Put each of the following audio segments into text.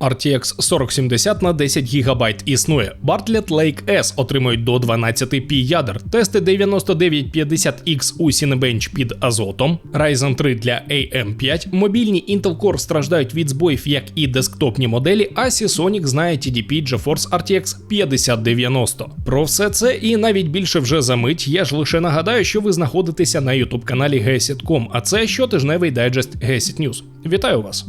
RTX 4070 на 10 ГБ існує. Bartlett Lake S отримують до 12 пі ядер. Тести 9950X у Cinebench під азотом. Ryzen 3 для AM5. Мобільні Intel Core страждають від збоїв, як і десктопні моделі, а Seasonic знає TDP GeForce RTX 5090. Про все це і навіть більше вже за мить. Я ж лише нагадаю, що ви знаходитеся на youtube каналі GESIT.com, а це щотижневий дайджест GESIT News. Вітаю вас!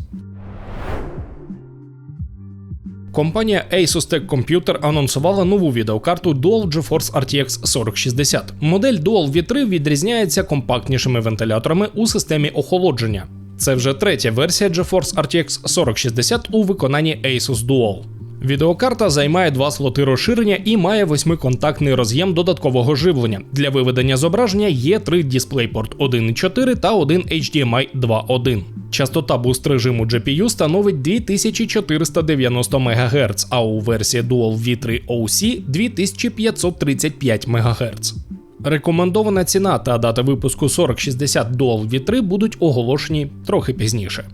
Компанія Asus Tech Computer анонсувала нову відеокарту Dual GeForce RTX 4060. Модель Dual V3 відрізняється компактнішими вентиляторами у системі охолодження. Це вже третя версія GeForce RTX 4060 у виконанні Asus Dual. Відеокарта займає два слоти розширення і має восьмиконтактний роз'єм додаткового живлення. Для виведення зображення є три DisplayPort 1.4 та один HDMI 2.1. Частота буст режиму GPU становить 2490 МГц, а у версії Dual V3 OC 2535 МГц. Рекомендована ціна та дата випуску 4060 Dual V3 будуть оголошені трохи пізніше.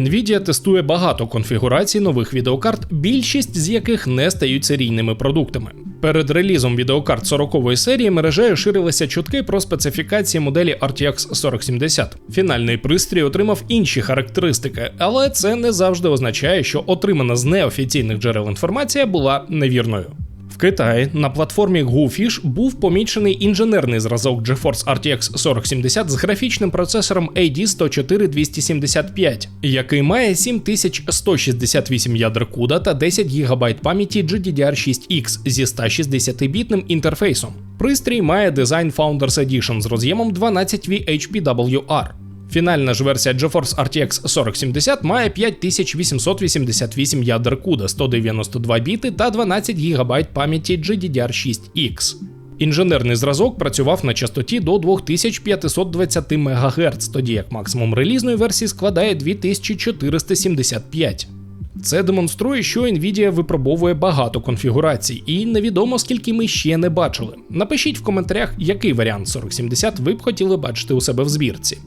Nvidia тестує багато конфігурацій нових відеокарт, більшість з яких не стають серійними продуктами. Перед релізом відеокарт 40-ї серії мережею ширилися чутки про специфікації моделі RTX 4070. Фінальний пристрій отримав інші характеристики, але це не завжди означає, що отримана з неофіційних джерел інформація була невірною. В Китаї на платформі GoFish був помічений інженерний зразок GeForce RTX 4070 з графічним процесором AD104275, який має 7168 ядер CUDA та 10 ГБ пам'яті GDDR6X зі 160-бітним інтерфейсом. Пристрій має дизайн Founders Edition з роз'ємом 12V HPWR. Фінальна ж версія GeForce RTX 4070 має 5888 ядер CUDA, 192 біти та 12 ГБ пам'яті GDDR6X. Інженерний зразок працював на частоті до 2520 МГц, тоді як максимум релізної версії складає 2475. Це демонструє, що Nvidia випробовує багато конфігурацій, і невідомо скільки ми ще не бачили. Напишіть в коментарях, який варіант 4070 ви б хотіли бачити у себе в збірці.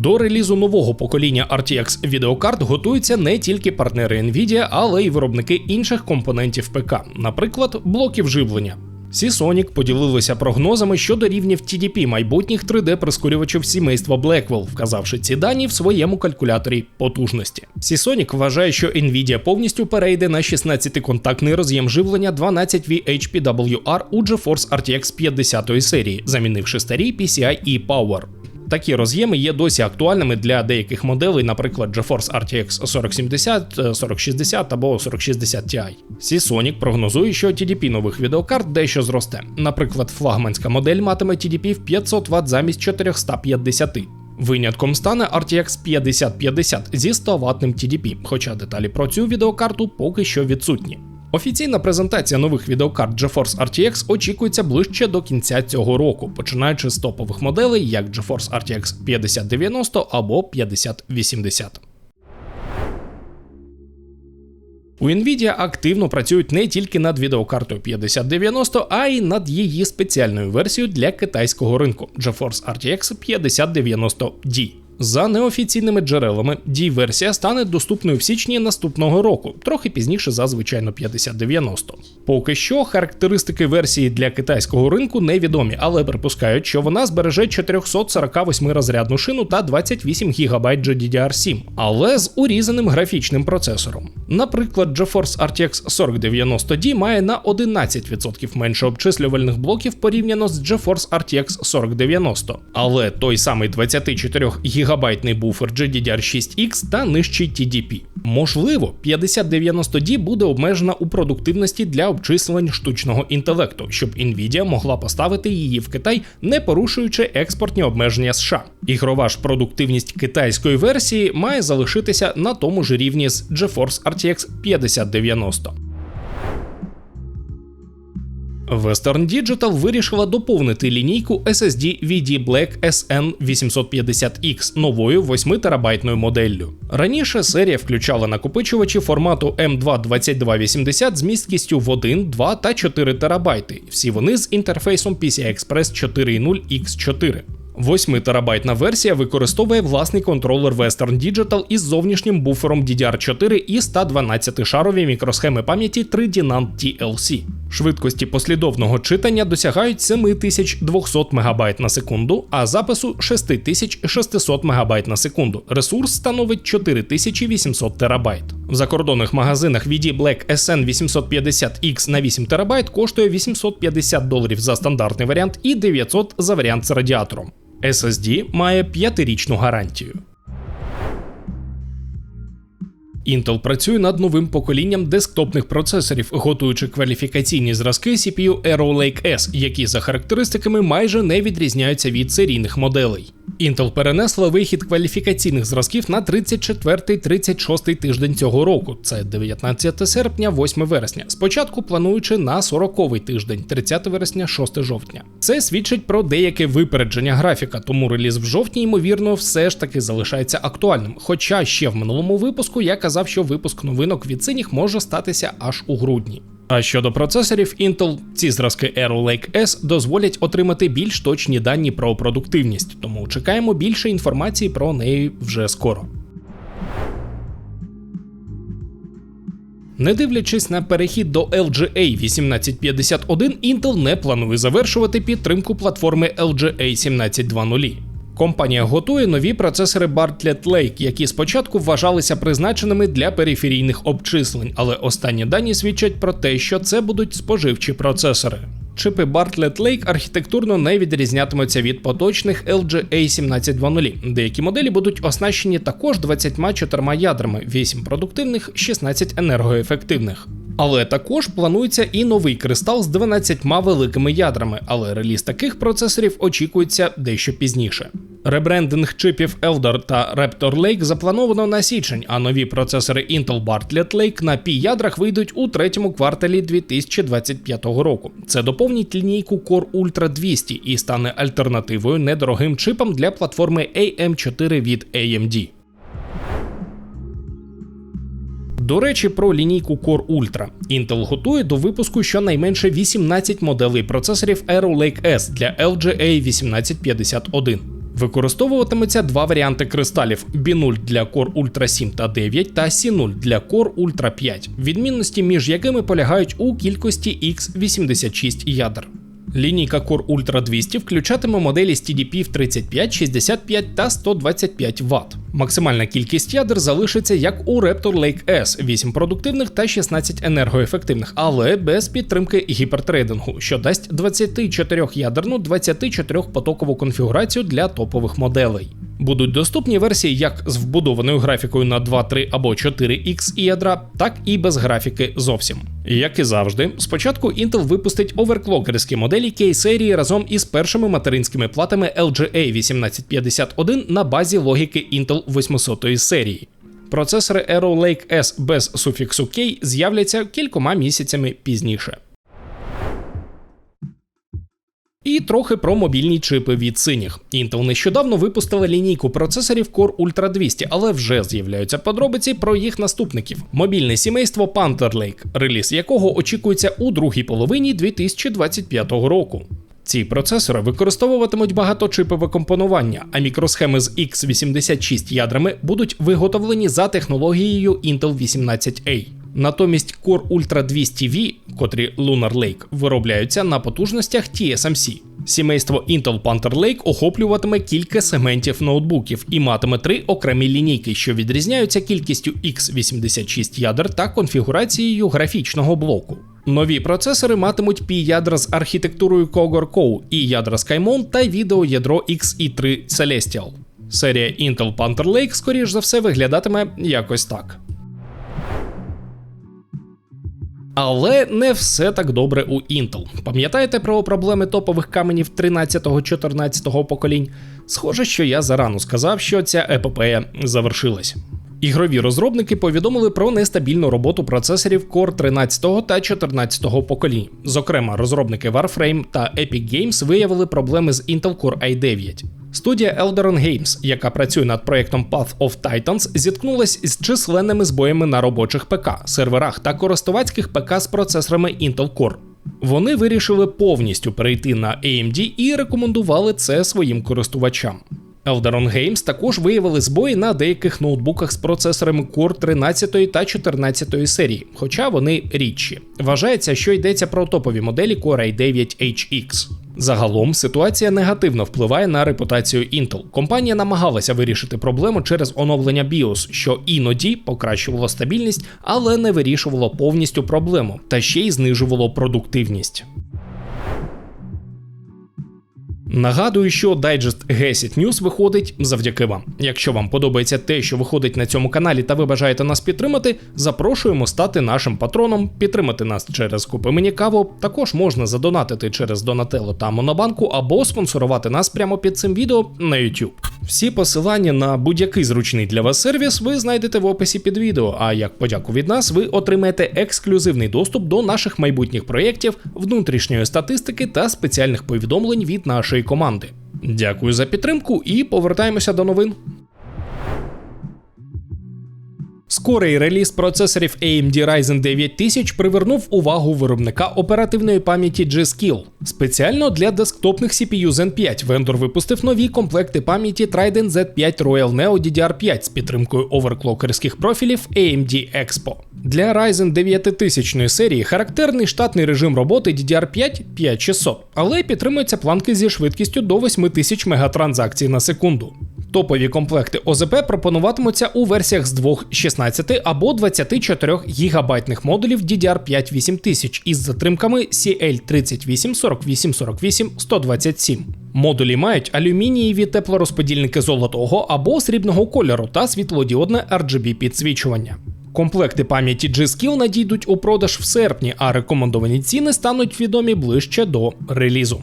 До релізу нового покоління RTX відеокарт готуються не тільки партнери Nvidia, але й виробники інших компонентів ПК, наприклад, блоків живлення. Seasonic поділилися прогнозами щодо рівнів TDP майбутніх 3D-прискорювачів сімейства Blackwell, вказавши ці дані в своєму калькуляторі потужності. Seasonic вважає, що Nvidia повністю перейде на 16-контактний роз'єм живлення 12V HPWR у GeForce RTX 50 серії, замінивши старі PCI Power. Такі роз'єми є досі актуальними для деяких моделей, наприклад, GeForce RTX 4070, 4060 або 4060 Ti. Seasonic прогнозує, що TDP нових відеокарт дещо зросте. Наприклад, флагманська модель матиме TDP в 500 Вт замість 450. Винятком стане RTX 5050 зі 100 ватним TDP, хоча деталі про цю відеокарту поки що відсутні. Офіційна презентація нових відеокарт GeForce RTX очікується ближче до кінця цього року, починаючи з топових моделей, як GeForce RTX 5090 або 5080. У Nvidia активно працюють не тільки над відеокартою 5090, а й над її спеціальною версією для китайського ринку GeForce RTX 5090D. За неофіційними джерелами, D-версія стане доступною в січні наступного року, трохи пізніше за звичайно 5090. Поки що характеристики версії для китайського ринку невідомі, але припускають, що вона збереже 448 розрядну шину та 28 ГБ GDDR7, але з урізаним графічним процесором. Наприклад, GeForce RTX 4090D має на 11% менше обчислювальних блоків порівняно з GeForce RTX 4090, але той самий 24 ГБ гігабайтний буфер GDDR6X та нижчий TDP. Можливо, 5090D буде обмежена у продуктивності для обчислень штучного інтелекту, щоб Nvidia могла поставити її в Китай, не порушуючи експортні обмеження США. Ігрова ж продуктивність китайської версії має залишитися на тому ж рівні з GeForce RTX 5090. Western Digital вирішила доповнити лінійку SSD VD Black SN850X новою 8 терабайтною моделлю. Раніше серія включала накопичувачі формату M22280 з місткістю в 1, 2 та 4 терабайти. Всі вони з інтерфейсом PCI Express 4.0 X4. 8 терабайтна версія використовує власний контролер Western Digital із зовнішнім буфером DDR4 і 112-шарові мікросхеми пам'яті 3D NAND TLC. Швидкості послідовного читання досягають 7200 МБ на секунду, а запису 6600 МБ на секунду. Ресурс становить 4800 ТБ. В закордонних магазинах VD Black SN 850X на 8 ТБ коштує 850 доларів за стандартний варіант і 900 за варіант з радіатором. SSD має 5-річну гарантію. Intel працює над новим поколінням десктопних процесорів, готуючи кваліфікаційні зразки CPU Arrow Lake S, які за характеристиками майже не відрізняються від серійних моделей. Intel перенесла вихід кваліфікаційних зразків на 34-36 тиждень цього року. Це 19 серпня, 8 вересня. Спочатку плануючи на 40-й тиждень, 30 вересня, 6 жовтня. Це свідчить про деяке випередження графіка, тому реліз в жовтні, ймовірно, все ж таки залишається актуальним. Хоча ще в минулому випуску я казав, що випуск новинок від синіх може статися аж у грудні. А щодо процесорів Intel, ці зразки Arrow Lake S дозволять отримати більш точні дані про продуктивність, тому чекаємо більше інформації про неї вже скоро. Не дивлячись на перехід до LGA 1851, Intel не планує завершувати підтримку платформи LGA 1720. Компанія готує нові процесори Bartlett Lake, які спочатку вважалися призначеними для периферійних обчислень, але останні дані свідчать про те, що це будуть споживчі процесори. Чипи Bartlett Lake архітектурно не відрізнятимуться від поточних LGA 1720. Деякі моделі будуть оснащені також 24 ядрами, 8 продуктивних, 16 енергоефективних. Але також планується і новий кристал з 12 великими ядрами, але реліз таких процесорів очікується дещо пізніше. Ребрендинг чипів Elder та Raptor Lake заплановано на січень, а нові процесори Intel Bartlett Lake на пі ядрах вийдуть у третьому кварталі 2025 року. Це доповнить лінійку Core Ultra 200 і стане альтернативою недорогим чипам для платформи AM4 від AMD. До речі, про лінійку Core Ultra. Intel готує до випуску щонайменше 18 моделей процесорів Arrow Lake S для LGA 1851. Використовуватиметься два варіанти кристалів: B0 для Core Ultra 7 та 9 та C0 для Core Ultra 5, відмінності між якими полягають у кількості X86 ядер. Лінійка Core Ultra 200 включатиме моделі з TDP в 35, 65 та 125 Вт. Максимальна кількість ядер залишиться як у Raptor Lake S, 8 продуктивних та 16 енергоефективних, але без підтримки гіпертрейдингу, що дасть 24 ядерну 24 потокову конфігурацію для топових моделей. Будуть доступні версії як з вбудованою графікою на 2, 3 або 4X і ядра, так і без графіки зовсім. Як і завжди, спочатку Intel випустить оверклокерські моделі K-серії разом із першими материнськими платами LGA 1851 на базі логіки Intel 800 серії. Процесори Arrow Lake S без суфіксу K з'являться кількома місяцями пізніше. І трохи про мобільні чипи від синіх. Intel нещодавно випустила лінійку процесорів Core Ultra 200, але вже з'являються подробиці про їх наступників. Мобільне сімейство Panther Lake, реліз якого очікується у другій половині 2025 року. Ці процесори використовуватимуть багаточипове компонування, а мікросхеми з X86 ядрами будуть виготовлені за технологією Intel 18A. Натомість Core Ultra 200V, котрі Lunar Lake, виробляються на потужностях TSMC. Сімейство Intel Panther Lake охоплюватиме кілька сегментів ноутбуків і матиме три окремі лінійки, що відрізняються кількістю X86 ядер та конфігурацією графічного блоку. Нові процесори матимуть пі ядра з архітектурою Cougar Co і ядра SkyMon та відеоядро XE3 Celestial. Серія Intel Panther Lake, скоріш за все, виглядатиме якось так. Але не все так добре у Intel. Пам'ятаєте про проблеми топових каменів 13-14 поколінь? Схоже, що я зарано сказав, що ця епопея завершилась. Ігрові розробники повідомили про нестабільну роботу процесорів Core 13 та 14 поколінь. Зокрема, розробники Warframe та Epic Games виявили проблеми з Intel Core i9. Студія Elderon Games, яка працює над проєктом Path of Titans, зіткнулась з численними збоями на робочих ПК, серверах та користувацьких ПК з процесорами Intel Core. Вони вирішили повністю перейти на AMD і рекомендували це своїм користувачам. Elderon Games також виявили збої на деяких ноутбуках з процесорами Core 13 та 14 серії, хоча вони рідші. Вважається, що йдеться про топові моделі Core i9 HX. Загалом ситуація негативно впливає на репутацію Intel. Компанія намагалася вирішити проблему через оновлення BIOS, що іноді покращувало стабільність, але не вирішувало повністю проблему, та ще й знижувало продуктивність. Нагадую, що дайджест Гесіт News виходить завдяки вам. Якщо вам подобається те, що виходить на цьому каналі, та ви бажаєте нас підтримати, запрошуємо стати нашим патроном, підтримати нас через Купи мені каву. Також можна задонатити через Донателло та Монобанку або спонсорувати нас прямо під цим відео на YouTube. Всі посилання на будь-який зручний для вас сервіс ви знайдете в описі під відео. А як подяку від нас, ви отримаєте ексклюзивний доступ до наших майбутніх проєктів, внутрішньої статистики та спеціальних повідомлень від нашої команди. Дякую за підтримку і повертаємося до новин. Скорий реліз процесорів AMD Ryzen 9000 привернув увагу виробника оперативної пам'яті G-Skill. Спеціально для десктопних CPU Zen 5 вендор випустив нові комплекти пам'яті Trident Z5 Royal Neo DDR5 з підтримкою оверклокерських профілів AMD Expo. Для Ryzen 9000 серії характерний штатний режим роботи DDR5 5600, але підтримуються планки зі швидкістю до 8000 мегатранзакцій на секунду. Топові комплекти ОЗП пропонуватимуться у версіях з двох 16 або 24 гігабайтних модулів DDR5 8000 із затримками CL38 48 48 127. Модулі мають алюмінієві теплорозподільники золотого або срібного кольору та світлодіодне RGB підсвічування. Комплекти пам'яті G-Skill надійдуть у продаж в серпні, а рекомендовані ціни стануть відомі ближче до релізу.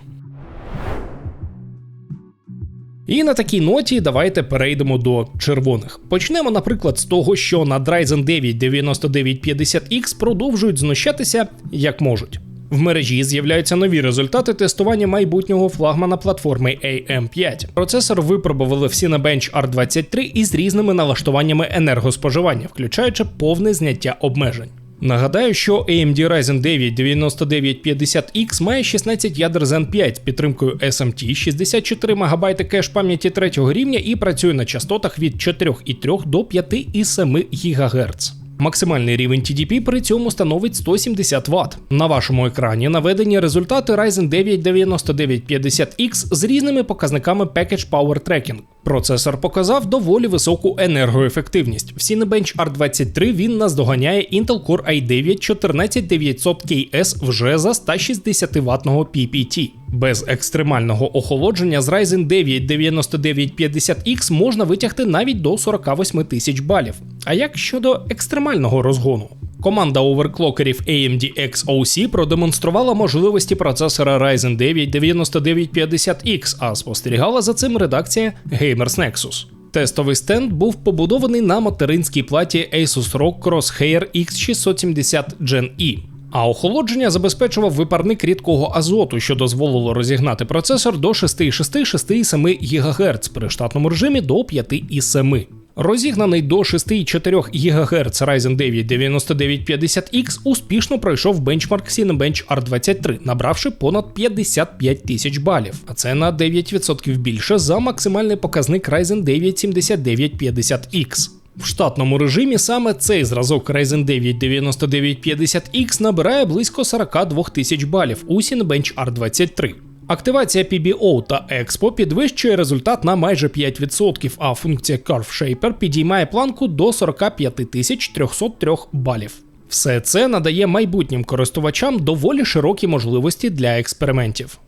І на такій ноті давайте перейдемо до червоних. Почнемо, наприклад, з того, що над Ryzen 9 9950X продовжують знущатися як можуть. В мережі з'являються нові результати тестування майбутнього флагмана платформи AM5. Процесор випробували в Cinebench R23 із різними налаштуваннями енергоспоживання, включаючи повне зняття обмежень. Нагадаю, що AMD Ryzen 9 9950X має 16 ядер Zen 5 з підтримкою SMT, 64 МБ кеш пам'яті третього рівня і працює на частотах від 4,3 до 5,7 ГГц. Максимальний рівень TDP при цьому становить 170 Вт. На вашому екрані наведені результати Ryzen 9 9950X з різними показниками Package Power Tracking. Процесор показав доволі високу енергоефективність. В Cinebench R23 він наздоганяє Intel Core i9 14900KS вже за 160 ватного PPT. Без екстремального охолодження з Ryzen 9 9950X можна витягти навіть до 48 тисяч балів. А як щодо екстремального розгону? Команда оверклокерів AMD XOC продемонструвала можливості процесора Ryzen 9 9950X, а спостерігала за цим редакція Gamers Nexus. Тестовий стенд був побудований на материнській платі Asus ROG Crosshair X670 Gen E. А охолодження забезпечував випарник рідкого азоту, що дозволило розігнати процесор до 6,6-6,7 ГГц при штатному режимі до 5,7. Розігнаний до 6,4 ГГц Ryzen 9 9950X успішно пройшов бенчмарк Cinebench R23, набравши понад 55 тисяч балів, а це на 9% більше за максимальний показник Ryzen 9 7950X. В штатному режимі саме цей зразок Ryzen 9 9950X набирає близько 42 тисяч балів у Cinebench R23. Активація PBO та Expo підвищує результат на майже 5%, а функція Curve Shaper підіймає планку до 45 303 балів. Все це надає майбутнім користувачам доволі широкі можливості для експериментів.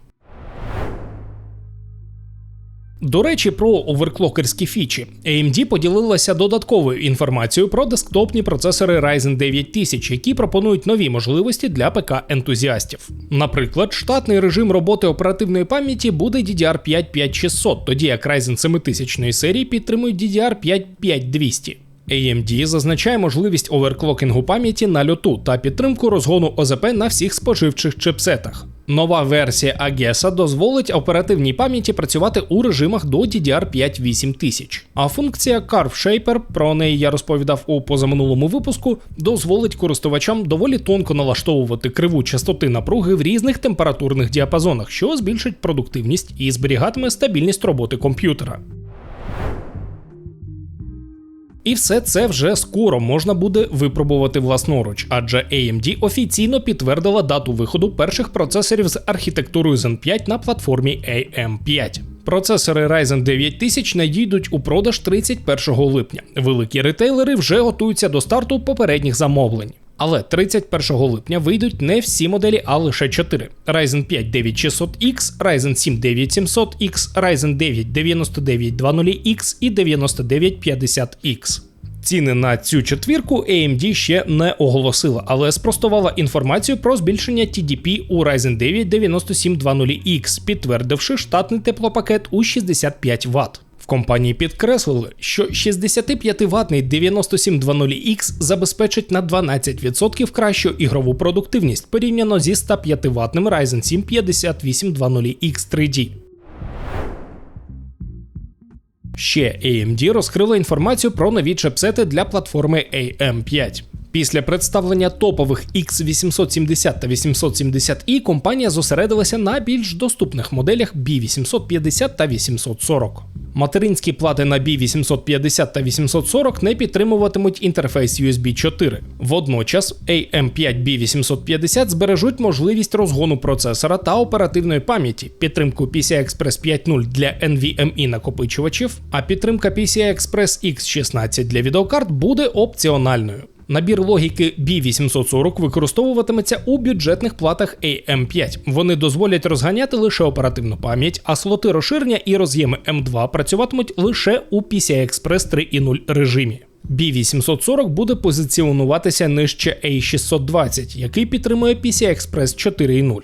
До речі, про оверклокерські фічі. AMD поділилася додатковою інформацією про десктопні процесори Ryzen 9000, які пропонують нові можливості для ПК-ентузіастів. Наприклад, штатний режим роботи оперативної пам'яті буде DDR5 5600, тоді як Ryzen 7000 серії підтримують DDR5 5200. AMD зазначає можливість оверклокінгу пам'яті на льоту та підтримку розгону ОЗП на всіх споживчих чипсетах. Нова версія AGESA дозволить оперативній пам'яті працювати у режимах до DDR5 8000. А функція Curve Shaper, про неї я розповідав у позаминулому випуску, дозволить користувачам доволі тонко налаштовувати криву частоти напруги в різних температурних діапазонах, що збільшить продуктивність і зберігатиме стабільність роботи комп'ютера. І все це вже скоро можна буде випробувати власноруч, адже AMD офіційно підтвердила дату виходу перших процесорів з архітектурою Zen 5 на платформі AM5. Процесори Ryzen 9000 надійдуть у продаж 31 липня. Великі ретейлери вже готуються до старту попередніх замовлень. Але 31 липня вийдуть не всі моделі, а лише 4: Ryzen 5 9600X, Ryzen 7 9700X, Ryzen 9 9920X і 9950X. Ціни на цю четвірку AMD ще не оголосила, але спростувала інформацію про збільшення TDP у Ryzen 9 9720X, підтвердивши штатний теплопакет у 65 Вт. Компанії підкреслили, що 65-ваттний 9720X забезпечить на 12% кращу ігрову продуктивність порівняно зі 105-ваттним Ryzen 7 5820X 3D. Ще AMD розкрила інформацію про нові чипсети для платформи AM5. Після представлення топових X870 та 870i компанія зосередилася на більш доступних моделях B850 та 840. Материнські плати на B850 та 840 не підтримуватимуть інтерфейс USB 4. Водночас AM5 B850 збережуть можливість розгону процесора та оперативної пам'яті, підтримку PCI Express 5.0 для NVMe накопичувачів, а підтримка PCI Express X16 для відеокарт буде опціональною. Набір логіки B840 використовуватиметься у бюджетних платах AM5. Вони дозволять розганяти лише оперативну пам'ять, а слоти розширення і роз'єми M2 працюватимуть лише у PCI Express 3.0 режимі. B840 буде позиціонуватися нижче A620, який підтримує PCI Express 4.0.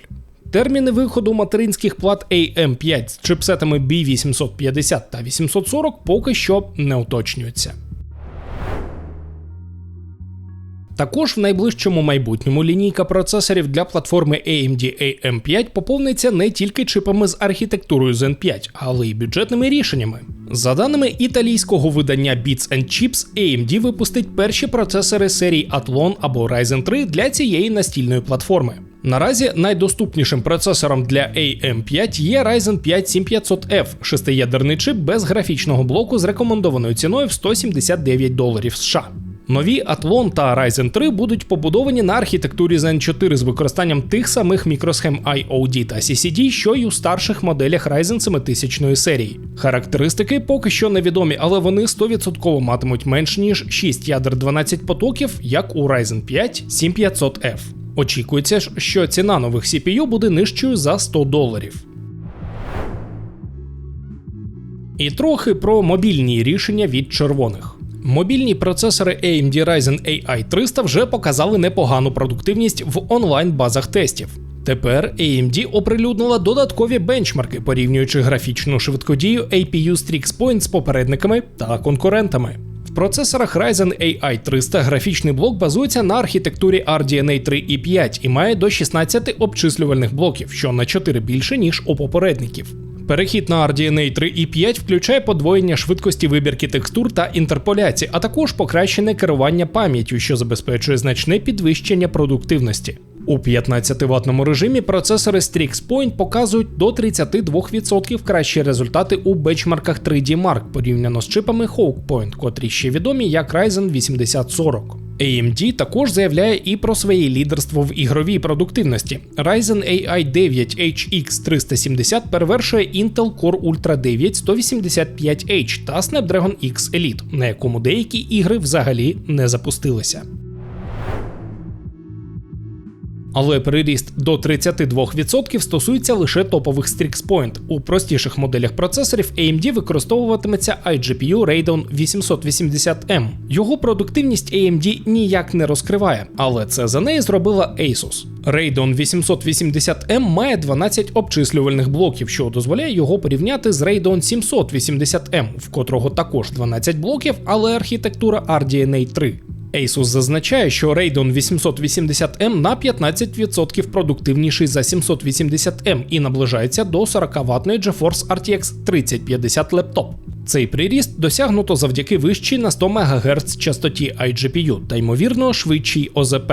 Терміни виходу материнських плат AM5 з чипсетами B850 та 840 поки що не уточнюються. Також в найближчому майбутньому лінійка процесорів для платформи AMD AM5 поповниться не тільки чипами з архітектурою Zen 5, але й бюджетними рішеннями. За даними італійського видання Bits Chips, AMD випустить перші процесори серії Athlon або Ryzen 3 для цієї настільної платформи. Наразі найдоступнішим процесором для AM5 є Ryzen 5 7500F, шестиядерний чип без графічного блоку з рекомендованою ціною в 179 доларів США. Нові Athlon та Ryzen 3 будуть побудовані на архітектурі Zen 4 з використанням тих самих мікросхем IOD та CCD, що й у старших моделях Ryzen 7000 серії. Характеристики поки що невідомі, але вони 100% матимуть менш ніж 6 ядер 12 потоків, як у Ryzen 5 7500F. Очікується, що ціна нових CPU буде нижчою за 100 доларів. І трохи про мобільні рішення від червоних. Мобільні процесори AMD Ryzen AI 300 вже показали непогану продуктивність в онлайн-базах тестів. Тепер AMD оприлюднила додаткові бенчмарки, порівнюючи графічну швидкодію APU Strix Point з попередниками та конкурентами. В процесорах Ryzen AI 300 графічний блок базується на архітектурі RDNA 3 і 5 і має до 16 обчислювальних блоків, що на 4 більше ніж у попередників. Перехід на RDNA 3 і 5 включає подвоєння швидкості вибірки текстур та інтерполяції, а також покращене керування пам'яттю, що забезпечує значне підвищення продуктивності. У 15-ваттному режимі процесори Strix Point показують до 32% кращі результати у бенчмарках 3D Mark порівняно з чипами Hawk Point, котрі ще відомі як Ryzen 8040. AMD також заявляє і про своє лідерство в ігровій продуктивності. Ryzen AI 9 HX 370 перевершує Intel Core Ultra 9 185H та Snapdragon X Elite, на якому деякі ігри взагалі не запустилися. Але приріст до 32% стосується лише топових Strix Point. У простіших моделях процесорів AMD використовуватиметься iGPU Radeon 880M. Його продуктивність AMD ніяк не розкриває, але це за неї зробила Asus. Radeon 880M має 12 обчислювальних блоків, що дозволяє його порівняти з Radeon 780M, в котрого також 12 блоків, але архітектура RDNA 3. Asus зазначає, що Radeon 880M на 15% продуктивніший за 780M і наближається до 40 ватної GeForce RTX 3050 лептоп. Цей приріст досягнуто завдяки вищій на 100 МГц частоті iGPU та ймовірно швидшій ОЗП.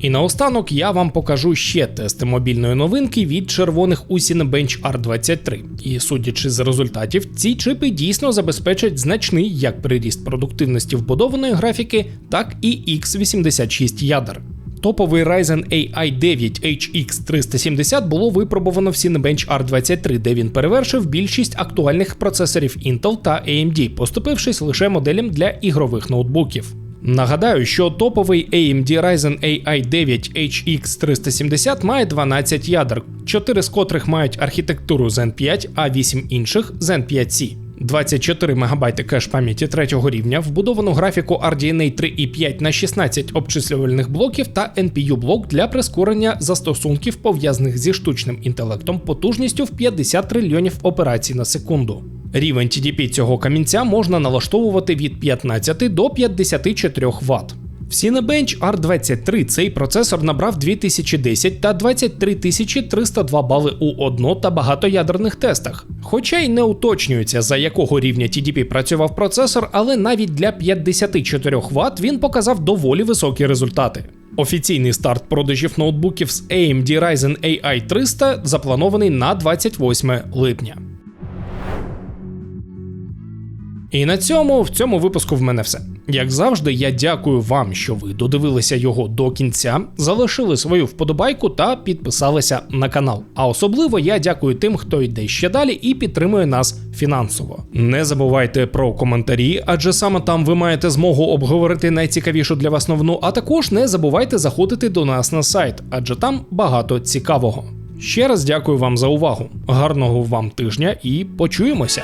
І наостанок я вам покажу ще тести мобільної новинки від червоних у Cinebench R23. І судячи з результатів, ці чипи дійсно забезпечать значний як приріст продуктивності вбудованої графіки, так і x86 ядер. Топовий Ryzen AI 9 HX 370 було випробовано в Cinebench R23, де він перевершив більшість актуальних процесорів Intel та AMD, поступившись лише моделям для ігрових ноутбуків. Нагадаю, що топовий AMD Ryzen AI 9 HX 370 має 12 ядер, 4 з котрих мають архітектуру Zen 5, а 8 інших Zen 5C. 24 МБ кеш пам'яті третього рівня, вбудовану графіку RDNA 3.5 на 16 обчислювальних блоків та NPU блок для прискорення застосунків пов'язаних зі штучним інтелектом потужністю в 50 трильйонів операцій на секунду. Рівень TDP цього камінця можна налаштовувати від 15 до 54 Вт. В Cinebench R23 цей процесор набрав 2010 та 23302 бали у одно та багатоядерних тестах. Хоча й не уточнюється, за якого рівня TDP працював процесор, але навіть для 54 Вт він показав доволі високі результати. Офіційний старт продажів ноутбуків з AMD Ryzen AI 300 запланований на 28 липня. І на цьому в цьому випуску в мене все. Як завжди, я дякую вам, що ви додивилися його до кінця, залишили свою вподобайку та підписалися на канал. А особливо я дякую тим, хто йде ще далі і підтримує нас фінансово. Не забувайте про коментарі, адже саме там ви маєте змогу обговорити найцікавішу для вас новину. А також не забувайте заходити до нас на сайт, адже там багато цікавого. Ще раз дякую вам за увагу. Гарного вам тижня і почуємося!